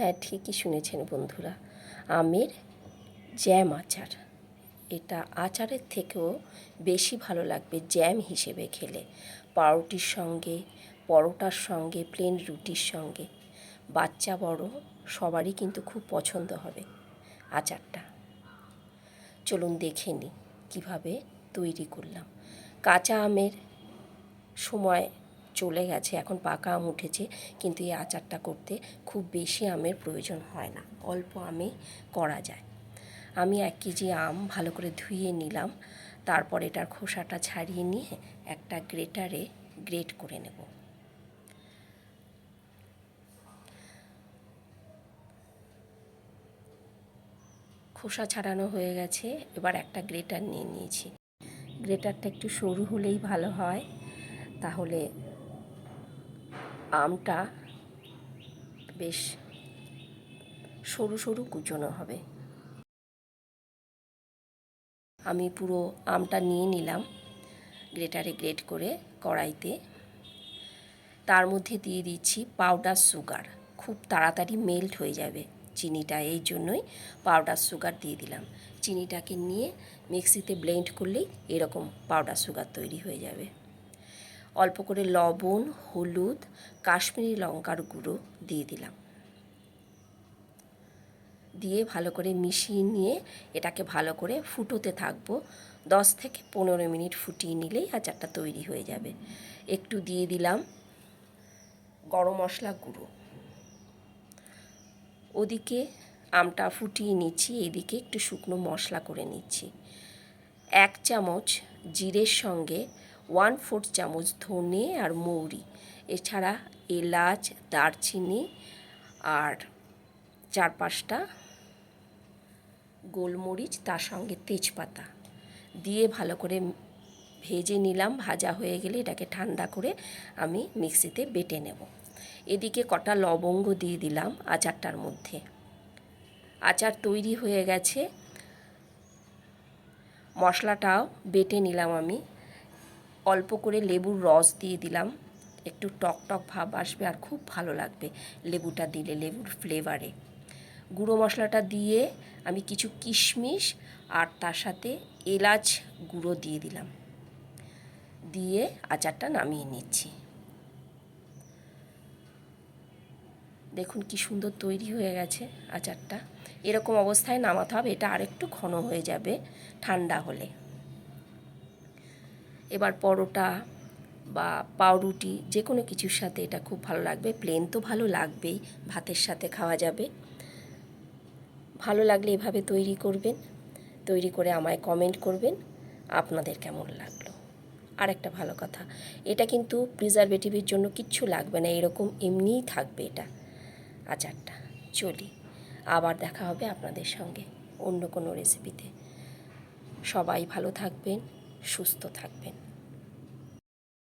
হ্যাঁ ঠিকই শুনেছেন বন্ধুরা। আমের জ্যাম আচার, এটা আচারের থেকেও বেশি ভালো লাগবে জ্যাম হিসেবে খেলে। পাউরুটির সঙ্গে, পরোটার সঙ্গে প্লেন রুটির সঙ্গে, বাচ্চা বড় সবারই কিন্তু খুব পছন্দ হবে আচারটা। চলুন দেখে নিই কীভাবে তৈরি করলাম। কাঁচা আমের সময় চলে গেছে, এখন পাকা আম উঠেছে, কিন্তু এই আচারটা করতে খুব বেশি আমের প্রয়োজন হয় না, অল্প আমে করা যায়। আমি এক কেজি আম ভালো করে ধুয়ে নিলাম, তারপর এটার খোসাটা ছাড়িয়ে নিয়ে একটা গ্রেটারে গ্রেট করে নেব। খোসা ছাড়ানো হয়ে গেছে, এবার একটা গ্রেটার নিয়ে নিয়েছি। গ্রেটারটা একটু সরু হলেই ভালো হয়, তাহলে আমটা বেশ সরু সরু কুচোনো হবে। আমি পুরো আমটা নিয়ে নিলাম গ্রেটারে গ্রেট করে কড়াইতে। তার মধ্যে দিয়ে দিচ্ছি পাউডার সুগার। খুব তাড়াতাড়ি মেল্ট হয়ে যাবে চিনিটা, এই জন্যই পাউডার সুগার দিয়ে দিলাম। চিনিটাকে নিয়ে মিক্সিতে ব্লেন্ড করলেই এরকম পাউডার সুগার তৈরি হয়ে যাবে। অল্প করে লবণ, হলুদ, কাশ্মীরি লঙ্কার গুঁড়ো দিয়ে দিলাম। দিয়ে ভালো করে মিশিয়ে নিয়ে এটাকে ভালো করে ফুটোতে থাকব। দশ থেকে পনেরো মিনিট ফুটিয়ে নিলেই আচারটা তৈরি হয়ে যাবে। একটু দিয়ে দিলাম গরম মশলা গুঁড়ো। ওদিকে আমটা ফুটিয়ে নিচ্ছি, এদিকে একটু শুকনো মশলা করে নিচ্ছি। এক চামচ জিরের সঙ্গে ওয়ান ফোর্থ চামচ ধনে আর মৌরি। এছাড়া এলাচ, দারচিনি আর চার পাঁচটা গোলমরিচ, তার সঙ্গে তেজপাতা দিয়ে ভালো করে ভেজে নিলাম। ভাজা হয়ে গেলে এটাকে ঠান্ডা করে আমি মিক্সিতে বেটে নেব। এদিকে কটা লবঙ্গ দিয়ে দিলাম আচারটার মধ্যে। আচার তৈরি হয়ে গেছে। মশলাটাও বেটে নিলাম আমি। অল্প করে লেবুর রস দিয়ে দিলাম। একটু টক টক ভাব আসবে আর খুব ভালো লাগবে লেবুটা দিলে, লেবুর ফ্লেভারে গুঁড়ো মশলাটা দিয়ে আমি কিছু কিশমিশ আর তার সাথে এলাচ গুঁড়ো দিয়ে দিলাম। দিয়ে আচারটা নামিয়ে নিচ্ছি। দেখুন কি সুন্দর তৈরি হয়ে গেছে আচারটা। এরকম অবস্থায় নামাতে হবে, এটা আরেকটু ঘন হয়ে যাবে, ঠান্ডা হলে। এবার পরোটা বা পাউরুটি যে কোনো কিছুর সাথে এটা খুব ভালো লাগবে। প্লেন তো ভালো লাগবেই, ভাতের সাথে খাওয়া যাবে। ভালো লাগলে এভাবে তৈরি করবেন, তৈরি করে আমায় কমেন্ট করবেন, আপনাদের কেমন লাগল? আর একটা ভালো কথা, এটা কিন্তু প্রিজারভেটিভের জন্য কিচ্ছু লাগবে না, এরকম এমনিই থাকবে এটা। আচারটা চলি, আবার দেখা হবে আপনাদের সঙ্গে অন্য কোনো রেসিপিতে সবাই ভালো থাকবেন। সুস্থ থাকবেন।